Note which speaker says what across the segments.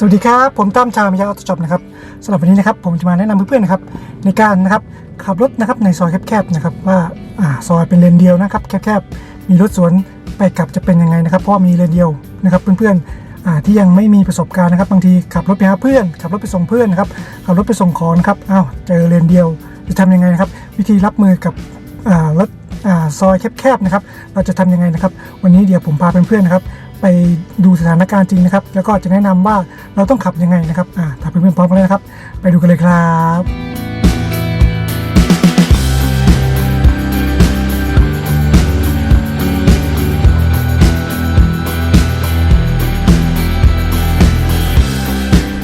Speaker 1: สวัสดีครับ ผมตั้มชาวมายาออโต้ช็อปนะครับสำหรับวันนี้นะครับผมจะมาแนะนำเพื่อนๆนะครับในการนะครับขับรถนะครับในซอยแคบๆนะครับว่าอ่าซอยเป็นเลนเดียวนะครับแคบๆมีรถสวนไปกลับจะเป็นยังไงนะครับเพราะมีเลนเดียวนะครับเพื่อนๆอ่าที่ยังไม่มีประสบการณ์นะครับบางทีขับรถไปหาเพื่อน ขับรถไปส่งเพื่อนนะครับขับรถไปส่งของนะครับอ้าวเจอเลนเดียวจะทำยังไงนะครับวิธีรับมือกับอ่ารถอ่าซอยแคบๆนะครับ เราจะทำยังไงนะครับ วันนี้เดี๋ยวผมพาเพื่อนๆนะครับ ไปดูสถานการณ์จริงนะครับ แล้วก็จะแนะนำว่าเราต้องขับยังไงนะครับอ่าถ้าเพื่อนๆพร้อมกันแล้วนะครับ ไปดูกันเลยครับ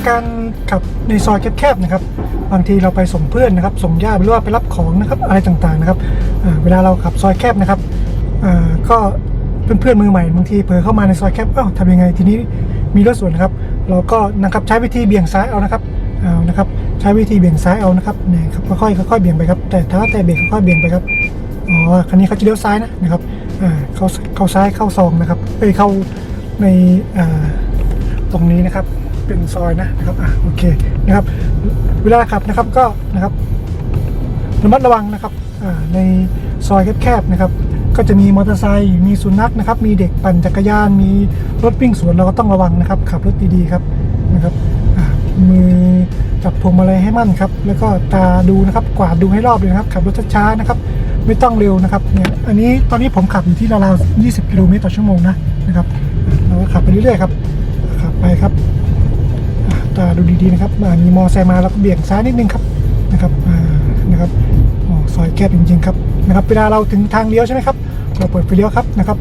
Speaker 1: การขับในซอยแคบๆนะครับ บางทีเราไปส่งเพื่อนนะครับ ส่งญาติหรือว่าไปรับของนะครับอะไรต่างๆนะครับอ่าเวลาเราขับซอยแคบนะครับอ่าก็ เพื่อนๆมือใหม่บางทีเผลอเข้ามาในซอยแคบเอ้าทำยังไงทีนี้มีรถสวนนะครับ เราก็นะครับใช้วิธีเบี่ยงซ้ายเอานะครับเอานะครับ ใช้วิธีเบี่ยงซ้ายเอานะครับเนี่ยครับค่อยๆค่อยๆเบี่ยงไปครับ แต่ถ้าแต่เบรกค่อยๆเบี่ยงไปครับอ๋อคันนี้เขาจะเลี้ยวซ้ายนะนะครับอ่าเข้าเข้าซ้ายเข้าซองนะครับเอ้ยเข้าในอ่าตรงนี้นะครับเป็นซอยนะนะครับอะโอเคนะครับ เวลาขับนะครับก็นะครับระมัดระวังนะครับอ่าในซอยแคบๆนะครับ ก็จะมีมอเตอร์ไซค์มีสุนัขนะครับ มีเด็กปั่นจักรยาน มีรถวิ่งสวนเราก็ต้องระวังนะครับ ขับรถดีๆครับนะครับมือจับพวงมาลัยให้มั่นครับ แล้วก็ตาดูนะครับกวาดดูให้รอบเลยนะครับ ขับรถช้าๆนะครับ ไม่ต้องเร็วนะครับเนี่ยอันนี้ตอนนี้ผมขับอยู่ที่ราวๆ20กิโลเมตรต่อชั่วโมงนะนะครับเราก็ขับไปเรื่อยๆครับขับไปครับตาดูดีๆนะครับมีมอไซค์มาแล้วก็เบี่ยงซ้ายนิดนึงครับนะครับนะครับซอยแคบจริงๆครับนะครับเวลาเราถึงทางเลี้ยวใช่ไหมครับ เราเปิดไฟเลี้ยวครับนะครับ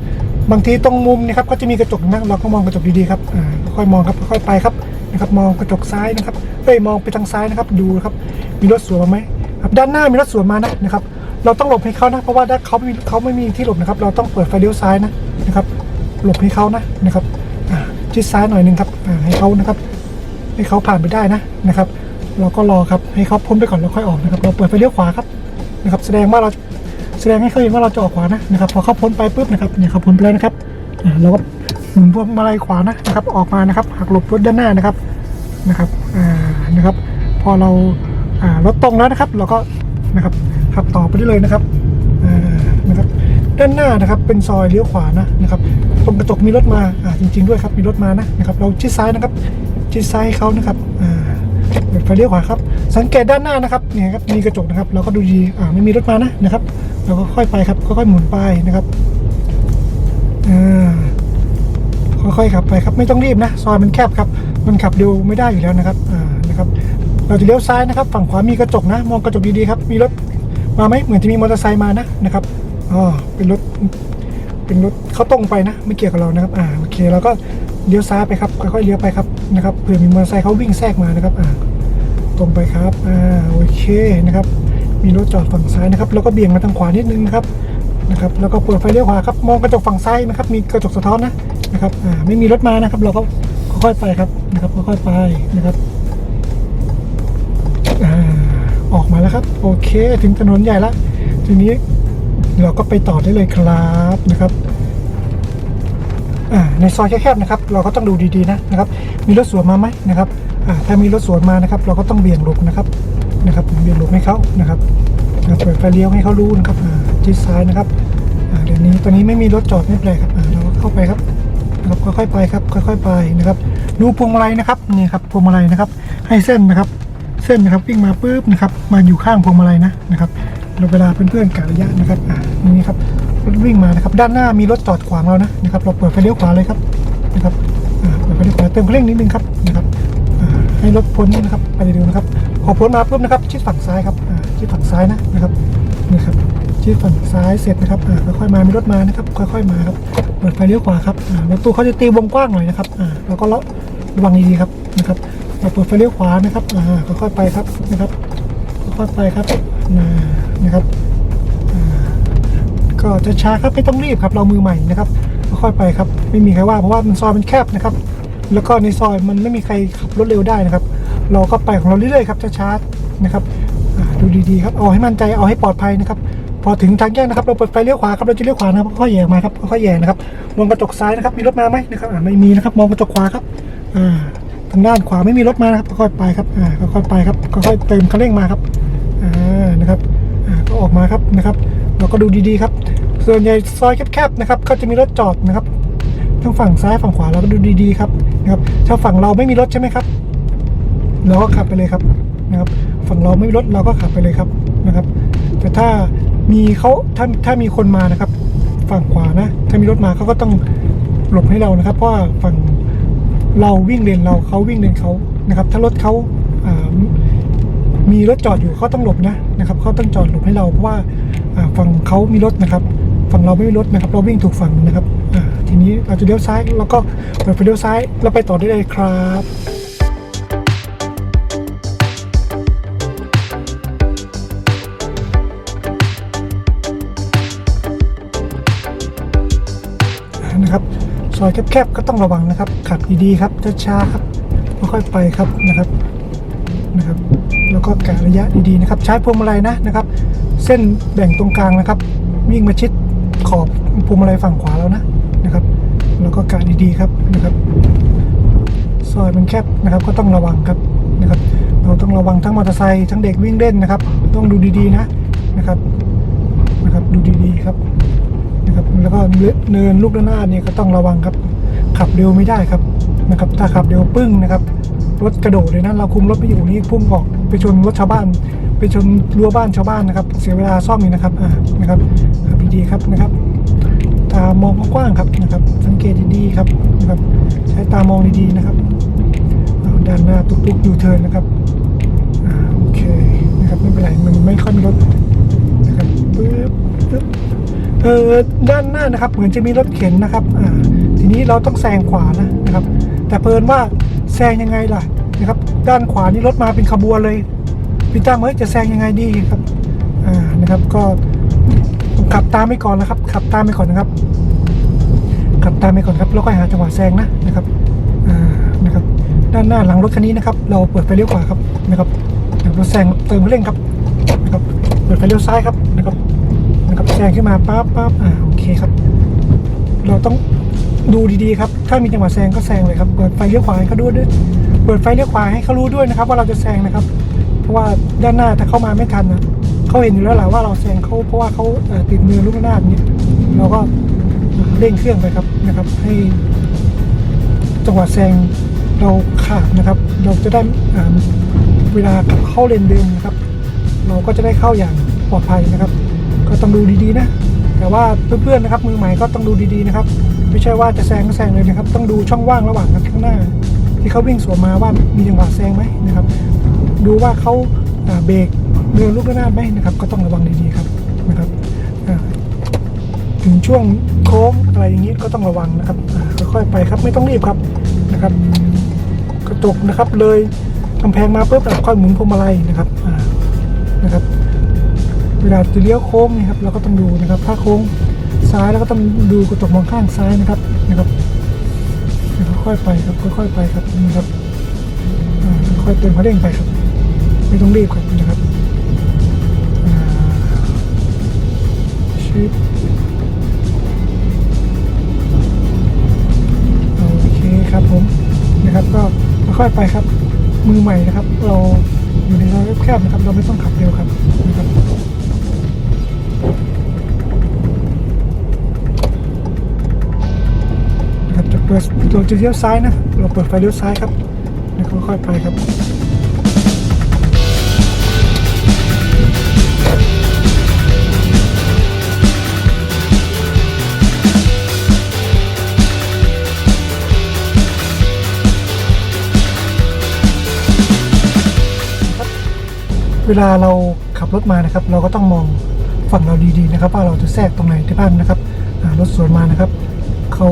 Speaker 1: บางทีตรงมุมนะครับก็จะมีกระจกนะเราก็มองกระจกดีๆครับอ่าค่อยมองครับค่อยไปครับนะครับ มองกระจกซ้ายนะครับเอ้ยมองไปทางซ้ายนะครับ ดูครับมีรถสวนมาไหมครับด้านหน้ามีรถสวนมานะนะครับ เราต้องหลบให้เขานะเพราะว่าถ้าเขาไม่มีเขาไม่มีที่หลบนะครับ เราต้องเปิดไฟเลี้ยวซ้ายนะนะครับ หลบให้เขานะนะครับชิดซ้ายหน่อยนึงครับให้เขานะครับ ให้เขาผ่านไปได้นะนะครับ เราก็รอครับให้เขาพ้นไปก่อนแล้วค่อยออกนะครับ เราเปิดไฟเลี้ยวขวาครับนะครับ แสดงว่าเรา แสดงให้เขาเห็นว่าเราจะออกขวานะนะครับพอเขาพ้นไปปุ๊บนะครับเนี่ยเขาพ้นไปแล้วนะครับเราก็หมุนพวงมาลัยขวานะนะครับออกมานะครับหักหลบรถด้านหน้านะครับนะครับอ่านะครับ พอเราอ่ารถตรงแล้วนะครับ เราก็นะครับขับต่อไปได้เลยนะครับอ่านะครับด้านหน้านะครับเป็นซอยเลี้ยวขวานะนะครับตรงกระจกมีรถมาอ่าจริง ๆด้วยครับมีรถมานะนะครับ เราชิดซ้ายนะครับชิดซ้ายให้เขานะครับอ่าเปิดไฟเลี้ยวขวาครับสังเกตด้านหน้านะครับเนี่ยครับมีกระจกนะครับเราก็ดูดีอ่าไม่มีรถมานะนะครับ เราก็ค่อยไปครับค่อยๆหมุนไปนะครับค่อยๆขับไปครับไม่ต้องรีบนะซอยมันแคบครับ มันขับเร็วไม่ได้อยู่แล้วนะครับอ่านะครับ เราจะเลี้ยวซ้ายนะครับ ฝั่งขวามีกระจกนะ มองกระจกดีๆครับ มีรถมาไหมเหมือนจะมีมอเตอร์ไซค์มานะนะครับอ๋อเป็นรถเป็นรถเขาตรงไปนะ ไม่เกี่ยวกับเรานะครับอ่าโอเคเราก็เลี้ยวซ้ายไปครับค่อยๆเลี้ยวไปครับนะครับเผื่อมีมอเตอร์ไซค์เขาวิ่งแทรกมานะครับอ่าตรงไปครับอ่าโอเคนะครับ มีรถจอดฝั่งซ้ายนะครับ แล้วก็เบี่ยงมาทางขวานิดนึงนะครับนะครับ แล้วก็เปิดไฟเลี้ยวขวาครับ มองกระจกฝั่งซ้ายนะครับ มีกระจกสะท้อนนะนะครับอ่าไม่มีรถมานะครับ เราก็ค่อยๆไปครับนะครับค่อยๆไปนะครับอ่าออกมาแล้วครับ โอเค ถึงถนนใหญ่แล้วทีนี้เราก็ไปต่อได้เลยครับนะครับในซอยแคบๆนะครับ เราก็ต้องดูดีๆนะนะครับ มีรถสวนมาไหมนะครับถ้ามีรถสวนมานะครับ เราก็ต้องเบี่ยงหลบนะครับ นะครับเบี่ยงหลบให้เขานะครับอ่าเปิดไฟเลี้ยวให้เขารู้นะครับชิดซ้ายนะครับเดี๋ยวนี้ตอนนี้ไม่มีรถจอดไม่เป็นไรครับเราก็เข้าไปครับนะครับค่อยๆไปครับค่อยๆไปนะครับ ดูพวงมาลัยนะครับนี่ครับพวงมาลัยนะครับ ให้เส้นนะครับ เส้นนะครับวิ่งมาปุ๊บนะครับ มาอยู่ข้างพวงมาลัยนะนะครับเราเวลาเพื่อนๆกะระยะนะครับอ่านี่ครับรถวิ่งมานะครับด้านหน้ามีรถจอดขวางเรานะนะครับ เราเปิดไฟเลี้ยวขวาเลยครับนะครับเปิดไฟเลี้ยวขวาเติมคันเร่งนิดนึงครับนะครับให้รถพ้นนะครับไปเร็วนะครับ พอพ้นมาปุ๊บนะครับ ชิดฝั่งซ้ายครับชิดฝั่งซ้ายนะนะครับนี่ครับชิดฝั่งซ้ายเสร็จนะครับค่อยๆมามีรถมานะครับ ค่อยๆมาครับเปิดไฟเลี้ยวขวาครับรถตู้เขาจะตีวงกว้างหน่อยนะครับอ่าเราก็ระวังดีๆครับนะครับเราเปิดไฟเลี้ยวขวานะครับค่อยๆไปครับนะครับค่อยๆไปครับนะครับก็จะช้าครับไม่ต้องรีบครับเรามือใหม่นะครับค่อยๆไปครับ ไม่มีใครว่าเพราะว่ามันซอยมันแคบนะครับ แล้วก็ในซอยมันไม่มีใครขับรถเร็วได้นะครับ เราก็ไปของเราเรื่อยๆครับช้าๆนะครับดูดีๆครับเอาให้มั่นใจเอาให้ปลอดภัยนะครับ พอถึงทางแยกนะครับ เราเปิดไฟเลี้ยวขวาครับเราจะเลี้ยวขวานะครับค่อยแยกมาครับค่อยแยกนะครับมองกระจกซ้ายนะครับ มีรถมาไหมนะครับไม่มีนะครับ มองกระจกขวาครับทางด้านขวาไม่มีรถมานะครับค่อยไปครับอ่าค่อยไปครับค่อยเติมคันเร่งมาครับนะครับก็ออกมาครับนะครับ เราก็ดูดีๆครับ ส่วนใหญ่ซอยแคบๆนะครับ ก็จะมีรถจอดนะครับทั้งฝั่งซ้ายฝั่งขวาเราก็ดูดีๆครับนะครับถ้าฝั่งเราไม่มีรถใช่ไหมครับ เราก็ขับไปเลยครับนะครับ ฝั่งเราไม่มีรถเราก็ขับไปเลยครับนะครับ แต่ถ้ามีเขาถ้าถ้ามีคนมานะครับ ฝั่งขวานะ ถ้ามีรถมาเขาก็ต้องหลบให้เรานะครับ เพราะว่าฝั่งเราวิ่งเลนเราเขาวิ่งเลนเขานะครับ ถ้ารถเขาอ่ามีรถจอดอยู่เขาต้องหลบนะนะครับเขาต้องจอดหลบให้เราเพราะว่าอ่าฝั่งเขามีรถนะครับฝั่งเราไม่มีรถนะครับ เราวิ่งถูกฝั่งนะครับทีนี้เราจะเลี้ยวซ้ายเราก็เปิดไฟเลี้ยวซ้ายแล้วไปต่อได้เลยครับ อยแคบๆก็ต้องระวังนะครับ ขับดีๆครับช้าๆครับค่อยๆไปครับนะครับนะครับ แล้วก็กะระยะดีๆนะครับ ใช้พวงมาลัยนะนะครับ เส้นแบ่งตรงกลางนะครับ วิ่งมาชิดขอบพวงมาลัยฝั่งขวาแล้วนะนะครับ แล้วก็กะดีๆครับนะครับซอยมันแคบนะครับ ก็ต้องระวังครับนะครับ เราต้องระวังทั้งมอเตอร์ไซค์ทั้งเด็กวิ่งเล่นนะครับ ต้องดูดีๆนะนะครับนะครับ ดูดีๆครับ นะครับแล้วก็เนินลูกด้านหน้าเนี่ยก็ต้องระวังครับ ขับเร็วไม่ได้ครับนะครับถ้าขับเร็วปึ้งนะครับ รถกระโดดเลยนะเราคุมรถไม่อยู่นี่พุ่งออกไปชนรถชาวบ้าน ไปชนรั้วบ้านชาวบ้านนะครับ เสียเวลาซ่อมอีกนะครับอ่านะครับขับดีครับนะครับ ตามองกว้างครับนะครับ สังเกตดีๆครับนะครับ ใช้ตามองดีๆนะครับเอาด้านหน้าตุกๆอยู่เทิร์นนะครับอ่าโอเคนะครับไม่เป็นไรมันไม่ค่อยมีรถนะครับปึ๊บปึ๊บ เออด้านหน้านะครับ เหมือนจะมีรถเข็นนะครับอ่าทีนี้เราต้องแซงขวานะนะครับ แต่เพลินว่าแซงยังไงล่ะนะครับ ด้านขวานี่รถมาเป็นขบวนเลยพี่ตั้มเฮ้ยจะแซงยังไงดีครับอ่านะครับก็ขับตามไปก่อนนะครับ ขับตามไปก่อนนะครับ ขับตามไปก่อนครับแล้วค่อยหาจังหวะแซงนะนะครับอ่านะครับด้านหน้าหลังรถคันนี้นะครับ เราเปิดไฟเลี้ยวขวาครับนะครับเราแซงเติมเร่งครับนะครับเปิดไฟเลี้ยวซ้ายครับ งขึ้นมาปั๊บปั๊บอ่าโอเคครับ เราต้องดูดีๆครับ ถ้ามีจังหวะแซงก็แซงเลยครับ เปิดไฟเลี้ยวขวาให้เขาดูด้วย เปิดไฟเลี้ยวขวาให้เขารู้ด้วยนะครับ ว่าเราจะแซงนะครับ เพราะว่าด้านหน้าถ้าเข้ามาไม่ทันนะเขาเห็นอยู่แล้วแหละว่าเราแซงเขาเพราะว่าเขาติดมือลูกหน้าอย่างนี้เราก็เร่งเครื่องไปครับนะครับ ให้จังหวะแซงเราขาดนะครับ เราจะได้เวลาเข้าเลนเดิมนะครับ เราก็จะได้เข้าอย่างปลอดภัยนะครับ ก็ต้องดูดีๆนะ แต่ว่าเพื่อนๆนะครับมือใหม่ก็ต้องดูดีๆนะครับ ไม่ใช่ว่าจะแซงก็แซงเลยนะครับ ต้องดูช่องว่างระหว่างกันข้างหน้า ที่เขาวิ่งสวนมาว่ามีจังหวะแซงไหมนะครับ ดูว่าเขาเบรกเดินลูกระนาไหมนะครับ ก็ต้องระวังดีๆครับนะครับถึงช่วงโค้งอะไรอย่างนี้ก็ต้องระวังนะครับค่อยๆไปครับไม่ต้องรีบครับนะครับ กระจกนะครับเลยกำแพงมาปุ๊บเราค่อยหมุนพวงมาลัยนะครับนะครับ เวลาจะเลี้ยวโค้งนี่ครับเราก็ต้องดูนะครับ ถ้าโค้งซ้ายแล้วก็ต้องดูกระจกมองข้างซ้ายนะครับนะครับค่อยๆไปครับค่อยๆไปครับนะครับค่อยเติมคันเร่งไปครับ ไม่ต้องรีบครับนะครับชิปโอเคครับผมนะครับก็ค่อยๆไปครับมือใหม่นะครับ เราอยู่ในซอยแคบๆนะครับ เราไม่ต้องขับเร็วครับนะครับ ปิดเราจะเลี้ยวซ้ายนะ เราเปิดไฟเลี้ยวซ้ายครับ แล้วค่อยๆไปครับเวลาเราขับรถมานะครับ เราก็ต้องมองฝั่งเราดีๆนะครับ ว่าเราจะแทรกตรงไหนที่บ้างนะครับรถสวนมานะครับเขา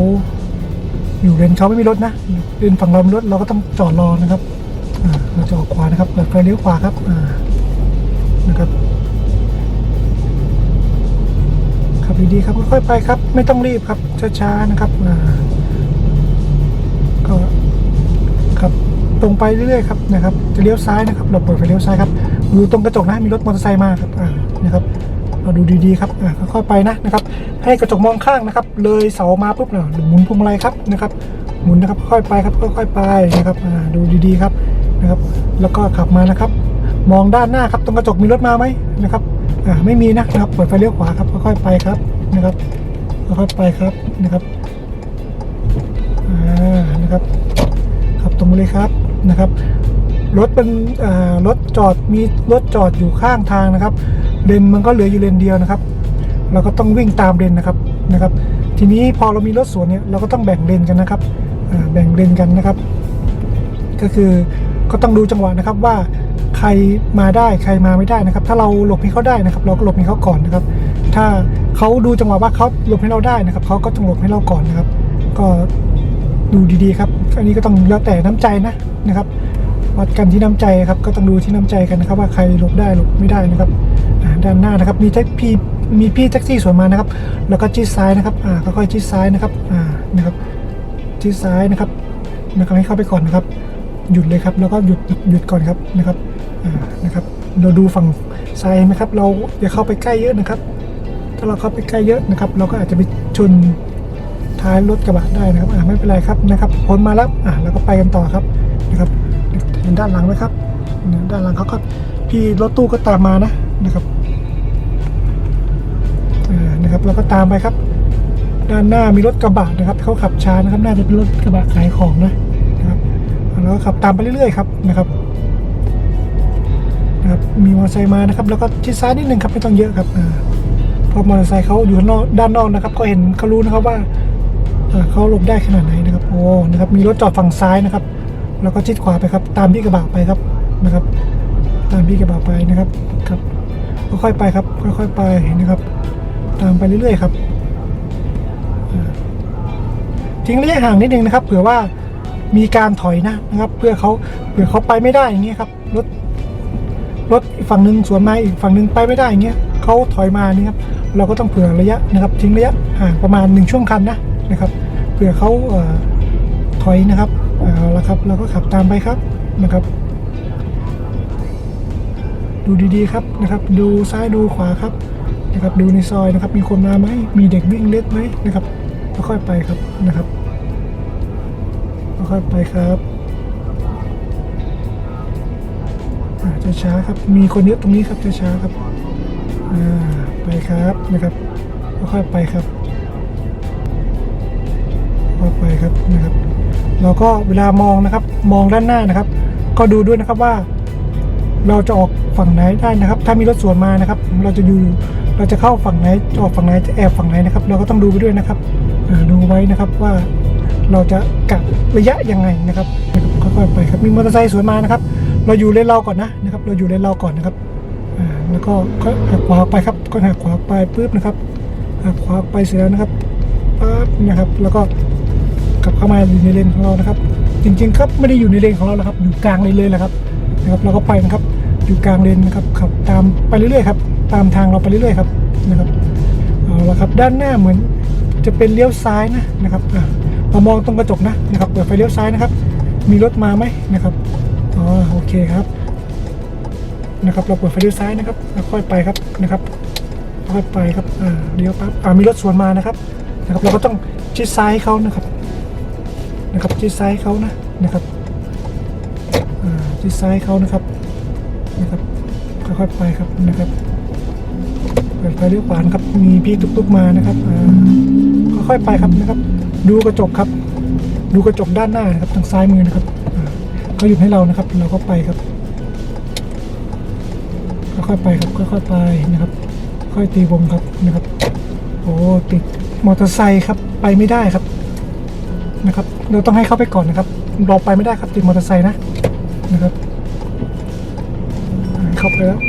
Speaker 1: อยู่เลนเขาไม่มีรถนะเลนฝั่งเรามีรถเราก็ต้องจอดรอนะครับเราจะออกขวานะครับเปิดไฟเลี้ยวขวาครับนะครับขับดีๆครับค่อยๆไปครับ ไม่ต้องรีบครับช้าๆนะครับก็ครับตรงไปเรื่อยๆครับนะครับ จะเลี้ยวซ้ายนะครับ เราเปิดไฟเลี้ยวซ้ายครับดูตรงกระจกนะมีรถมอเตอร์ไซค์มาครับนะครับ เราดูดีๆครับอ่าค่อยๆไปนะนะครับ ให้กระจกมองข้างนะครับ เลยเสามาปุ๊บเนี่ยหมุนพวงมาลัยครับนะครับหมุนนะครับค่อยๆไปครับค่อยๆไปนะครับอ่าดูดีๆครับนะครับ แล้วก็ขับมานะครับ มองด้านหน้าครับตรงกระจกมีรถมาไหมนะครับอ่าไม่มีนะนะครับเปิดไฟเลี้ยวขวาครับค่อยๆไปครับนะครับค่อยๆไปครับนะครับอ่านะครับขับตรงเลยครับนะครับรถเป็นอ่ารถจอดมีรถจอดอยู่ข้างทางนะครับ เลนมันก็เหลืออยู่เลนเดียวนะครับ เราก็ต้องวิ่งตามเลนนะครับนะครับ ทีนี้พอเรามีรถสวนเนี่ยเราก็ต้องแบ่งเลนกันนะครับแบ่งเลนกันนะครับ ก็คือก็ต้องดูจังหวะนะครับว่าใครมาได้ใครมาไม่ได้นะครับ ถ้าเราหลบให้เขาได้นะครับ เราก็หลบให้เขาก่อนนะครับ ถ้าเขาดูจังหวะว่าเขาหลบให้เราได้นะครับเขาก็ต้องหลบให้เราก่อนนะครับ ก็ดูดีๆครับ อันนี้ก็ต้องแล้วแต่น้ำใจนะนะครับวัดกันที่น้ำใจครับ ก็ต้องดูที่น้ำใจกันนะครับ ว่าใครหลบได้หลบไม่ได้นะครับ ด้านหน้านะครับ มีแท็กพี่มีพี่แท็กซี่สวนมานะครับ แล้วก็จี้ซ้ายนะครับอ่าค่อยๆจีซ้ายนะครับอ่านะครับจี้ซ้ายนะครับนะครับให้เข้าไปก่อนนะครับ หยุดเลยครับ แล้วก็หยุดหยุดก่อนครับนะครับอ่านะครับ เราดูฝั่งซ้ายนะครับ เราอย่าเข้าไปใกล้เยอะนะครับ ถ้าเราเข้าไปใกล้เยอะนะครับ เราก็อาจจะไปชนท้ายรถกระบะได้นะครับอ่าไม่เป็นไรครับนะครับพ้นมาแล้วอ่าแล้วก็ไปกันต่อครับนะครับเห็นด้านหลังไหมครับเนี่ยด้านหลังเขาก็พี่รถตู้ก็ตามมานะนะครับ นะครับเราก็ตามไปครับ ด้านหน้ามีรถกระบะนะครับเขาขับช้านะครับน่าจะเป็นรถกระบะขายของนะครับแล้วก็ขับตามไปเรื่อยๆครับนะครับนะครับมีมอเตอร์ไซค์มานะครับ แล้วก็ชิดซ้ายนิดนึงครับไม่ต้องเยอะครับเพราะมอเตอร์ไซค์เขาอยู่นอกด้านนอกนะครับเขาเห็นเขารู้นะครับว่าอ่าเขาหลบได้ขนาดไหนนะครับโอ้นะครับมีรถจอดฝั่งซ้ายนะครับ แล้วก็ชิดขวาไปครับ ตามพี่กระบะไปครับนะครับ ตามพี่กระบะไปนะครับครับค่อยๆไปครับ ค่อยๆไปนะครับ ตามไปเรื่อยๆครับทิ้งระยะห่างนิดนึงนะครับ เผื่อว่ามีการถอยนะนะครับ เพื่อเขาเผื่อเขาไปไม่ได้อย่างเงี้ยครับรถรถอีกฝั่งหนึ่งสวนมาอีกฝั่งหนึ่งไปไม่ได้อย่างเงี้ยเขาถอยมานี่ครับเราก็ต้องเผื่อระยะนะครับทิ้งระยะห่างประมาณหนึ่งช่วงคันนะนะครับเผื่อเขาเออถอยนะครับเอาละครับเราก็ขับตามไปครับนะครับ ดูดีๆครับนะครับ ดูซ้ายดูขวาครับ นะครับดูในซอยนะครับ มีคนมาไหมมีเด็กวิ่งเล่นไหมนะครับค่อยไปครับนะครับค่อยไปครับอ่าช้าครับมีคนเยอะตรงนี้ครับจะช้าครับไปครับนะครับค่อยไปครับก็ไปครับนะครับเราก็เวลามองนะครับ มองด้านหน้านะครับ ก็ดูด้วยนะครับว่า เราจะออกฝั่งไหนได้นะครับ ถ้ามีรถสวนมานะครับ เราจะอยู่ เราจะเข้าฝั่งไหนจะออกฝั่งไหนจะแอบฝั่งไหนนะครับ เราก็ต้องดูไปด้วยนะครับดูไว้นะครับว่าเราจะกะระยะยังไงนะครับค่อยๆไปครับมีมอเตอร์ไซค์สวนมานะครับ เราอยู่เลนเราก่อนนะนะครับ เราอยู่เลนเราก่อนนะครับแล้วก็ก็หักขวาไปครับก็หักขวาไปปุ๊บนะครับหักขวาไปเสร็จแล้วนะครับปั๊บนะครับ แล้วก็กลับเข้ามาอยู่ในเลนของเรานะครับ จริงๆครับไม่ได้อยู่ในเลนของเราแล้วครับ อยู่กลางเลนเลยแหละครับนะครับ เราก็ไปนะครับ อยู่กลางเลนนะครับขับตามไปเรื่อยๆครับ ตามทางเราไปเรื่อยๆครับนะครับเอาละครับด้านหน้าเหมือนจะเป็นเลี้ยวซ้ายนะนะครับอะเรามองตรงกระจกนะนะครับเปิดไฟเลี้ยวซ้ายนะครับ มีรถมาไหมนะครับอ๋อโอเคครับนะครับ เราเปิดไฟเลี้ยวซ้ายนะครับค่อยไปครับนะครับค่อยไปครับอ่าเลี้ยวปั๊บอ่ามีรถสวนมานะครับนะครับเราก็ต้องชิดซ้ายให้เขานะครับนะครับชิดซ้ายเขานะนะครับอ่าชิดซ้ายเขานะครับนะครับค่อยๆไปครับนะครับ เปิดไฟเลี้ยวขวานครับ มีพี่ตุ๊กๆมานะครับค่อยๆไปครับนะครับ ดูกระจกครับ ดูกระจกด้านหน้านะครับ ทางซ้ายมือนะครับเขาหยุดให้เรานะครับ เราก็ไปครับค่อยๆไปครับค่อยๆไปนะครับ ค่อยตีวงครับนะครับโอ้ติดมอเตอร์ไซค์ครับไปไม่ได้ครับนะครับ เราต้องให้เข้าไปก่อนนะครับเราไปไม่ได้ครับติดมอเตอร์ไซค์นะนะครับ เข้าไปแล้ว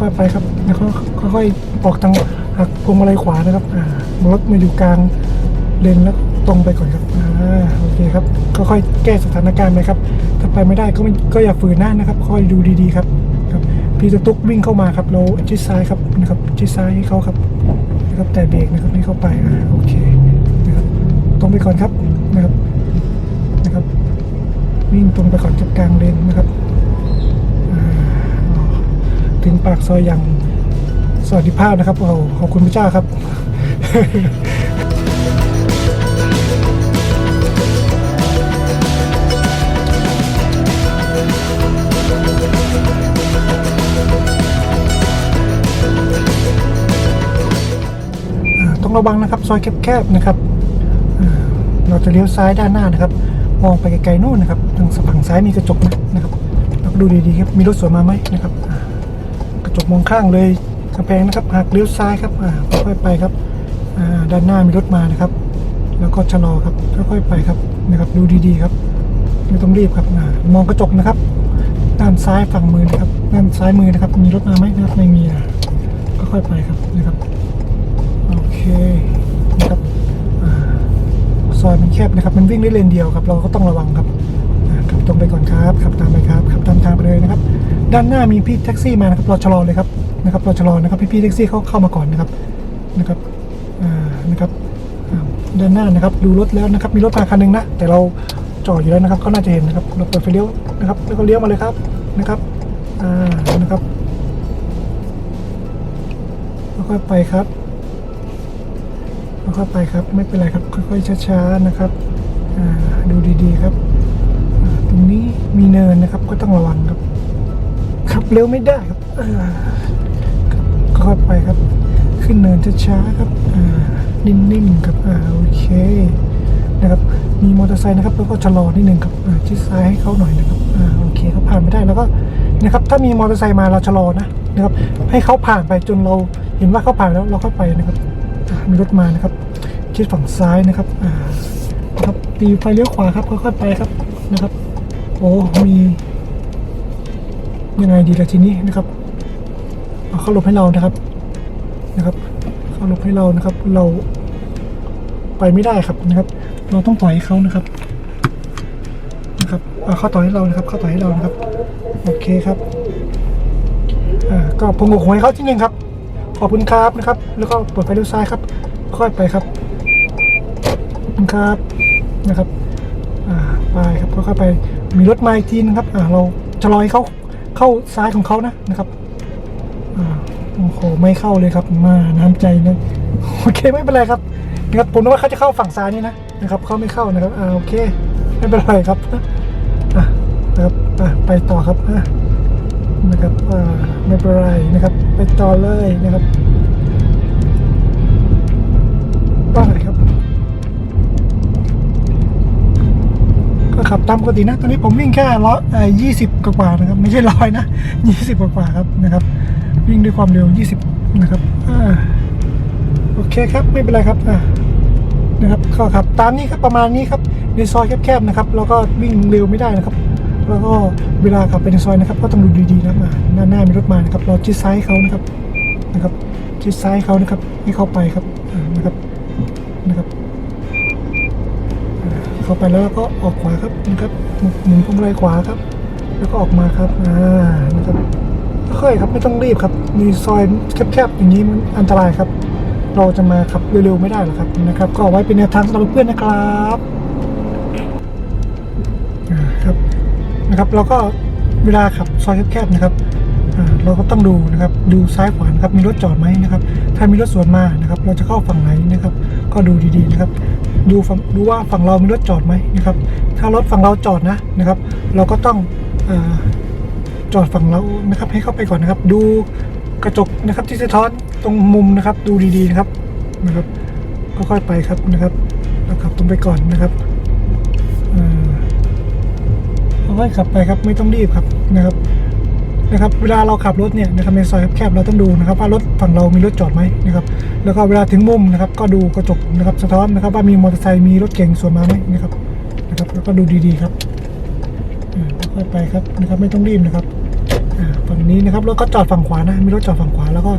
Speaker 1: ค่อยๆไปครับ แล้วก็ค่อยๆออกทางหักพวงมาลัยขวานะครับอ่ารถมาอยู่กลางเลนแล้วตรงไปก่อนครับอ่าโอเคครับค่อยๆแก้สถานการณ์ไปครับ ถ้าไปไม่ได้ก็ไม่ก็อย่าฝืนหน้านะครับ ค่อยดูดีๆครับครับ พี่ตุ๊กวิ่งเข้ามาครับ เราชิดซ้ายครับนะครับชิดซ้ายให้เขาครับนะครับแต่เบรกนะครับให้เข้าไปอ่าโอเคนะครับตรงไปก่อนครับนะครับนะครับ วิ่งตรงไปก่อนจากกลางเลนนะครับ ถึงปากซอยอย่างสวัสดิภาพนะครับเราขอบคุณพระเจ้าครับ ต้องระวังนะครับ ซอยแคบๆนะครับเราจะเลี้ยวซ้ายด้านหน้านะครับ มองไปไกลๆนู่นนะครับ ทางสะพังซ้ายมีกระจกนะครับเราดูดีๆครับ มีรถสวนมาไหมนะครับ จกมองข้างเลยกำแพงนะครับหักเลี้ยวซ้ายครับค่อยๆไปครับด้านหน้ามีรถมานะครับ แล้วก็ชะลอครับค่อยๆไปครับนะครับดูดีๆครับ ไม่ต้องรีบครับมองกระจกนะครับ ด้านซ้ายฝั่งมือนะครับด้านซ้ายมือนะครับมีรถมาไหมนะครับไม่มีอะก็ค่อยไปครับนะครับโอเคนะครับซอยมันแคบนะครับ มันวิ่งได้เลนเดียวครับ เราก็ต้องระวังครับขับตรงไปก่อนครับขับตามไป ด้านหน้ามีพี่แท็กซี่มานะครับเราชะลอเลยครับนะครับเราชะลอนะครับพี่พี่ๆแท็กซี่เขาเข้ามาก่อนนะครับนะครับอ่านะครับด้านหน้านะครับดูรถแล้วนะครับมีรถมาคันหนึ่งนะแต่เราจอดอยู่แล้วนะครับเขาน่าจะเห็นนะครับเราเปิดไฟเลี้ยวนะครับแล้วก็เลี้ยวมาเลยครับนะครับอ่านะครับค่อยๆไปครับค่อยๆไปครับไม่เป็นไรครับค่อยๆช้าๆนะครับอ่าดูดีๆครับ ตรงนี้มีเนินนะครับก็ต้องระวังครับ เร็วไม่ได้ครับอ่าค่อยไปครับ ขึ้นเนินช้าๆครับอ่านิ่มๆครับอ่าโอเคนะครับมีมอเตอร์ไซค์นะครับแล้วก็ชะลอนิดนึงครับชิดซ้ายให้เขาหน่อยนะครับอ่าโอเคเขาผ่านไม่ได้แล้วก็นะครับถ้ามีมอเตอร์ไซค์มาเราชะลอนะนะครับให้เขาผ่านไปจนเราเห็นว่าเขาผ่านแล้วเราค่อยไปนะครับอ่ามีรถมานะครับชิดฝั่งซ้ายนะครับอ่านะครับตีไฟเลี้ยวขวาครับค่อยๆไปครับนะครับโอ้มี ยังไงดีล่ะทีนี้นะครับเอาเข้าหลบให้เรานะครับนะครับเข้าหลบให้เรานะครับ เราไปไม่ได้ครับนะครับ เราต้องต่อยเขานะครับนะครับเอาเข้าต่อยให้เรานะครับเข้าต่อยให้เรานะครับ โอเคครับอ่าก็พงกหัวให้เขาที่หนึ่งครับ ขอบคุณครับนะครับ แล้วก็เปิดไฟเลี้ยวซ้ายครับ ค่อยไปครับคุณครับนะครับอ่าไปครับค่อยๆไปมีรถมาอีกทีนึงครับอ่าเราจะลอยเขา เข้าซ้ายของเขานะนะครับอ่าโอ้โหไม่เข้าเลยครับมาน้ำใจนะโอเคไม่เป็นไรครับนะครับผมนึกว่าเขาจะเข้าฝั่งซ้ายนี่นะนะครับเขาไม่เข้านะครับอ่าโอเค ไม่เป็นไรครับอะนะครับอะไปต่อครับอะนะครับอ่าไม่เป็นไรนะครับ ไปต่อเลยนะครับ ขับตามปกตินะตอนนี้ผมวิ่งแค่ร้อยยี่สิบกว่านะครับ ไม่ใช่ร้อยนะยี่สิบกว่าครับนะครับ วิ่งด้วยความเร็วยี่สิบนะครับอโอเคครับไม่เป็นไรครับอ่านะครับก็ขับตามนี้ครับประมาณนี้ครับในซอยแคบๆนะครับ แล้วก็วิ่งเร็วไม่ได้นะครับ แล้วก็เวลาขับไปในซอยนะครับ ก็ต้องดูดีๆนะอ่าหน้าหน้ามีรถมานะครับเราชิดซ้ายเขานะครับนะครับชิดซ้ายเขานะครับให้เขาไปครับนะครับนะครับ เข้าไปแล้วก็ออกขวาครับนะครับหมุนหมุนพวงมาลัยขวาครับ แล้วก็ออกมาครับอ่านะครับค่อยครับไม่ต้องรีบครับ มีซอยแคบๆอย่างนี้มันอันตรายครับ เราจะมาขับเร็วๆไม่ได้หรอกครับนะครับ ก็เอาไว้เป็นแนวทางสำหรับเพื่อนนะครับครับนะครับเราก็เวลาขับซอยแคบๆนะครับเราก็ต้องดูนะครับดูซ้ายขวานะครับมีรถจอดไหมนะครับ ถ้ามีรถสวนมานะครับ เราจะเข้าฝั่งไหนนะครับ ก็ดูดีๆนะครับ ดูฝั่งดูว่าฝั่งเรามีรถจอดไหมนะครับ ถ้ารถฝั่งเราจอดนะนะครับ เราก็ต้องอจอดฝั่งเรานะครับ ให้เข้าไปก่อนนะครับ ดูกระจกนะครับที่สะท้อนตรงมุมนะครับ ดูดีๆนะครับนะครับค่อยๆไปครับนะครับแล้วขับตรงไปก่อนนะครับค่อยๆขับไปครับไม่ต้องรีบครับนะครับ นะครับเวลาเราขับรถเนี่ยนะครับในซอยแคบๆเราต้องดูนะครับว่ารถฝั่งเรามีรถจอดไหมนะครับแล้วก็เวลาถึงมุมนะครับก็ดูกระจกนะครับสะท้อนนะครับว่ามีมอเตอร์ไซค์มีรถเก๋งสวนมาไหมนะครับนะครับแล้วก็ดูดีๆครับค่อยไปครับนะครับไม่ต้องรีบนะครับฝั่งนี้นะครับแล้วก็จอดฝั่งขวานะมีรถจอดฝั่งขวาแล้วก็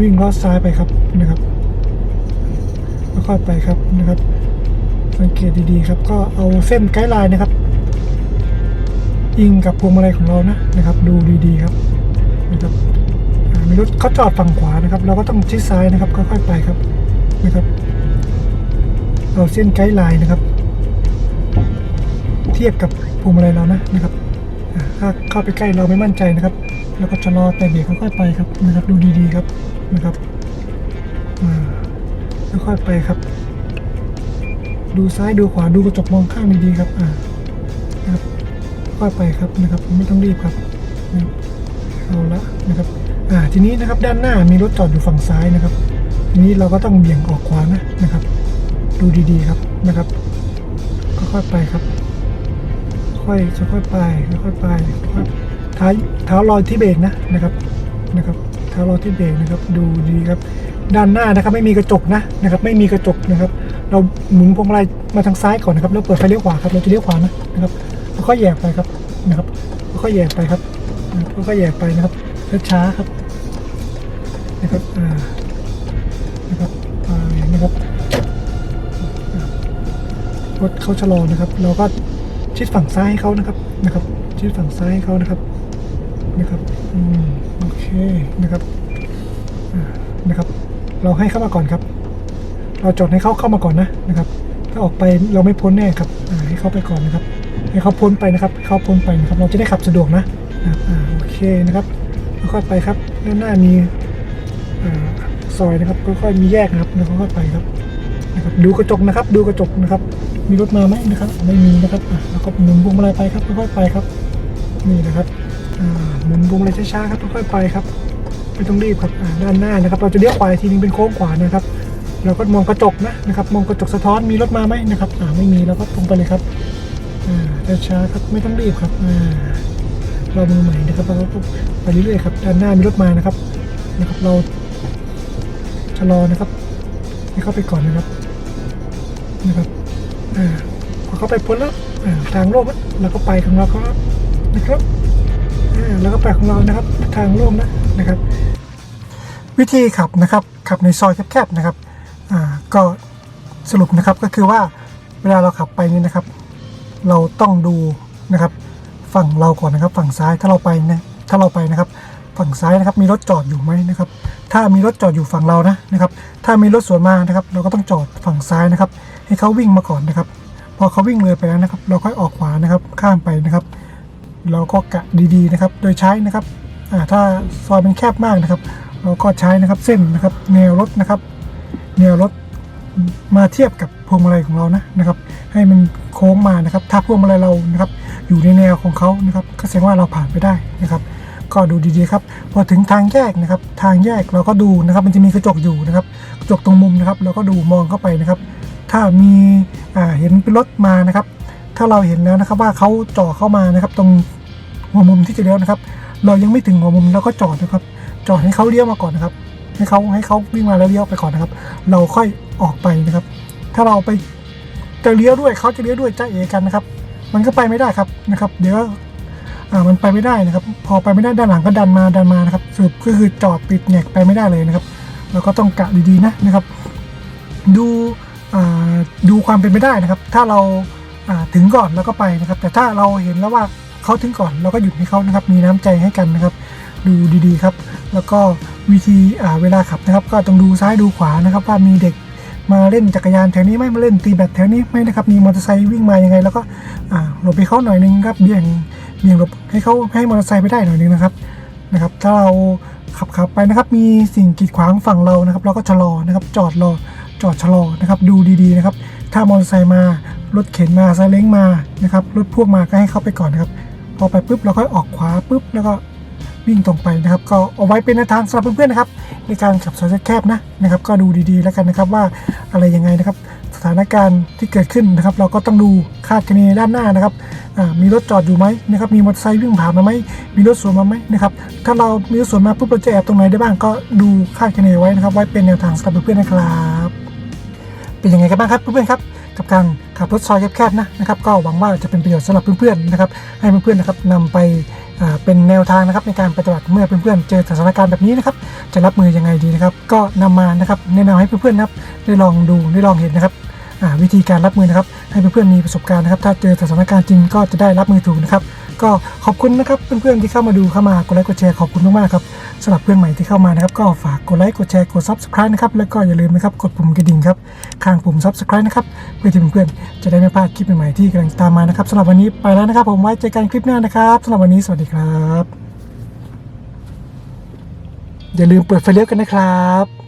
Speaker 1: วิ่งลอดซ้ายไปครับนะครับแล้วค่อยไปครับนะครับ สังเกตดีๆครับก็เอาเส้นไกด์ไลน์นะครับ อิงกับพวงมาลัยของเรานะนะครับ ดูดีๆครับนะครับมีรถเขาจอดฝั่งขวานะครับ เราก็ต้องชิดซ้ายนะครับค่อยๆไปครับนะครับเอาเส้นไกด์ไลน์นะครับ เทียบกับพวงมาลัยเรานะนะครับถ้าเข้าไปใกล้เราไม่มั่นใจนะครับ แล้วก็ชะลอแต่เบรกค่อยๆไปครับนะครับ ดูดีๆครับนะครับค่อยๆไปครับ ดูซ้ายดูขวาดูกระจกมองข้างดีๆครับอ่านะครับ ค่อยไปครับนะครับไม่ต้องรีบครับเอาละนะครับอ่าทีนี้นะครับด้านหน้ามีรถจอดอยู่ฝั่งซ้ายนะครับ ทีนี้เราก็ต้องเบี่ยงออกขวานะนะครับ ดูดีๆครับนะครับค่อยๆไปครับ ค่อยค่อยไปค่อยๆไปค่อยเท้าเท้าลอยที่เบรกนะนะครับนะครับเท้าลอยที่เบรกนะครับ ดูดีครับ ด้านหน้านะครับไม่มีกระจกนะนะครับ ไม่มีกระจกนะครับ เราหมุนพวงมาลัยมาทางซ้ายก่อนนะครับแล้วเปิดไฟเลี้ยวขวาครับเราจะเลี้ยวขวานะนะครับ ค่อยแยกไปครับนะครับ ค่อยแยกไปครับค่อยแยกไปนะครับช้าๆครับนะครับอ่านะครับไปนะครับรถเขาชะลอนะครับ เราก็ชิดฝั่งซ้ายให้เขานะครับนะครับ ชิดฝั่งซ้ายให้เขานะครับนะครับอืมโอเคนะครับนะครับ เราให้เข้ามาก่อนครับ เราจอดให้เขาเข้ามาก่อนนะนะครับ ถ้าออกไปเราไม่พ้นแน่ครับให้เขาไปก่อนนะครับ ให้เขาพ้นไปนะครับให้เขาพ้นไปนะครับ เราจะได้ขับสะดวกนะอ่าโอเคนะครับค่อยไปครับด้านหน้ามีอซอยนะครับค่อยๆมีแยกนะครับแล้วค่อยๆไปครับนะครับ ดูกระจกนะครับ ดูกระจกนะครับ มีรถมาไหมนะครับ ไม่มีนะครับอ่าแล้วก็หมุนพวงมาลัยไปครับค่อยๆไปครับ นี่นะครับหมุนพวงมาลัยช้าๆครับค่อยๆไปครับไม่ต้องรีบครับด้านหน้านะครับ เราจะเลี้ยวขวาอีกทีนึงเป็นโค้งขวานะครับเราก็มองกระจกนะนะครับ มองกระจกสะท้อนมีรถมาไหมนะครับไม่มีเราก็ตรงไปเลยครับ อ่าช้าครับไม่ต้องรีบครับอ่าเรามือใหม่นะครับเราก็ไปเรื่อยๆครับด้านหน้ามีรถมานะครับนะครับ เราชะลอนะครับให้เข้าไปก่อนนะครับนะครับอ่าพอเข้าไปพ้นแล้วอ่าทางโล่งแล้วเราก็ไปของเราครับนะครับอ่าแล้วก็ไปของเรานะครับ ทางโล่งนะนะครับ วิธีขับนะครับขับในซอยแคบๆนะครับอ่าก็สรุปนะครับก็คือว่าเวลาเราขับไปนี่นะครับ เราต้องดูนะครับฝั่งเราก่อนนะครับ ฝั่งซ้ายถ้าเราไปนะถ้าเราไปนะครับ ฝั่งซ้ายนะครับมีรถจอดอยู่ไหมนะครับ ถ้ามีรถจอดอยู่ฝั่งเรานะนะครับ ถ้ามีรถสวนมานะครับ เราก็ต้องจอดฝั่งซ้ายนะครับ ให้เขาวิ่งมาก่อนนะครับ พอเขาวิ่งเลยไปแล้วนะครับ เราค่อยออกขวานะครับข้ามไปนะครับ เราก็กะดีๆนะครับ โดยใช้นะครับถ้าซอยเป็นแคบมากนะครับ เราก็ใช้นะครับเส้นนะครับ แนวรถนะครับ แนวรถ มาเทียบกับพวงมาลัยของเรานะนะครับ ให้มันโค้งมานะครับ ถ้าพวงมาลัยเรานะครับ อยู่ในแนวของเขานะครับ ก็แสดงว่าเราผ่านไปได้นะครับก็ดูดีๆครับ พอถึงทางแยกนะครับ ทางแยกเราก็ดูนะครับ มันจะมีกระจกอยู่นะครับ กระจกตรงมุมนะครับ เราก็ดูมองเข้าไปนะครับ ถ้ามีเห็นเป็นรถมานะครับ ถ้าเราเห็นแล้วนะครับว่าเขาจ่อเข้ามานะครับ ตรงหัวมุมที่จะเลี้ยวนะครับ เรายังไม่ถึงหัวมุมเราก็จอดนะครับ จอดให้เขาเลี้ยวมาก่อนนะครับ ให้เขาให้เขาวิ่งมาแล้วเลี้ยวไปก่อนนะครับ เราค่อย ออกไปนะครับ ถ้าเราไปจะเลี้ยวด้วยเขาจะเลี้ยวด้วยจ้าเอกันนะครับ มันก็ไปไม่ได้ครับนะครับ เดี๋ยวอ่ามันไปไม่ได้นะครับ พอไปไม่ได้ด้านหลังก็ดันมาดันมานะครับสรุปก็คือจอดปิดแงกไปไม่ได้เลยนะครับเราก็ต้องกะดีๆนะนะครับ ดูอ่าดูความเป็นไปได้นะครับ ถ้าเราอ่าถึงก่อนแล้วก็ไปนะครับ แต่ถ้าเราเห็นแล้วว่าเขาถึงก่อนเราก็หยุดให้เขานะครับ มีน้ำใจให้กันนะครับ ดูดีๆครับ แล้วก็วิธีอ่าเวลาขับนะครับ ก็ต้องดูซ้ายดูขวานะครับ ว่ามีเด็ก มาเล่นจักรยานแถวนี้ไหมมาเล่นตีแบดแถวนี้ไหมนะครับมีมอเตอร์ไซค์วิ่งมายังไง แล้วก็หลบไปเขาหน่อยนึงครับเบี่ยงเบี่ยงหลบให้เขาให้มอเตอร์ไซค์ไปได้หน่อยนึงนะครับนะครับถ้าเราขับขับไปนะครับมีสิ่งกีดขวางฝั่งเรานะครับเราก็ชะลอนะครับจอดรอจอดชะลอนะครับดูดีๆนะครับถ้ามอเตอร์ไซค์มารถเข็นมาซาเล้งมานะครับรถพ่วงมาก็ให้เข้าไปก่อนนะครับพอไปปุ๊บเราค่อยออกขวาปุ๊บแล้วก็ วิ่งตรงไปนะครับ ก็เอาไว้เป็นแนวทางสำหรับเพื่อนๆนะครับ ในการขับซอยแคบนะนะครับ ก็ดูดีๆแล้วกันนะครับว่าอะไรยังไงนะครับ สถานการณ์ที่เกิดขึ้นนะครับ เราก็ต้องดูคาดคะเนด้านหน้านะครับมีรถจอดอยู่ไหมนะครับมีมอเตอร์ไซค์วิ่งผ่านมาไหมมีรถสวนมาไหมนะครับถ้าเรามีรถสวนมาปุ๊บเราจะแอบตรงไหนได้บ้างก็ดูคาดคะเนไว้นะครับ ไว้เป็นแนวทางสำหรับเพื่อนๆนะครับเป็นยังไงกันบ้างครับเพื่อนๆครับกับการขับรถซอยแคบๆนะนะครับ ก็หวังว่าจะเป็นประโยชน์สำหรับเพื่อนๆนะครับให้เพื่อนๆนะครับนำไป เป็นแนวทางนะครับในการปฏิบัติเมื่อเพื่อนๆเจอสถานการณ์แบบนี้นะครับจะรับมือยังไงดีนะครับ ก็นำมานะครับแนะนำให้เพื่อนๆนะครับได้ลองดูได้ลองเห็นนะครับ วิธีการรับมือนะครับ ให้เพื่อนๆมีประสบการณ์นะครับ ถ้าเจอสถานการณ์จริงก็จะได้รับมือถูกนะครับ ก็ขอบคุณนะครับเพื่อนๆที่เข้ามาดูเข้ามากดไลค์กดแชร์ขอบคุณมากๆครับสำหรับเพื่อนใหม่ที่เข้ามานะครับ ก็ฝากกดไลค์กดแชร์กด subscribe นะครับแล้วก็อย่าลืมนะครับกดปุ่มกระดิ่งครับข้างปุ่ม subscribe นะครับเพื่อที่เพื่อนๆจะได้ไม่พลาดคลิปใหม่ๆที่กำลังตามมานะครับสำหรับวันนี้ไปแล้วนะครับ ผมไว้เจอกันคลิปหน้านะครับสำหรับวันนี้สวัสดีครับ อย่าลืมเปิดไฟเลี้ยวกันนะครับ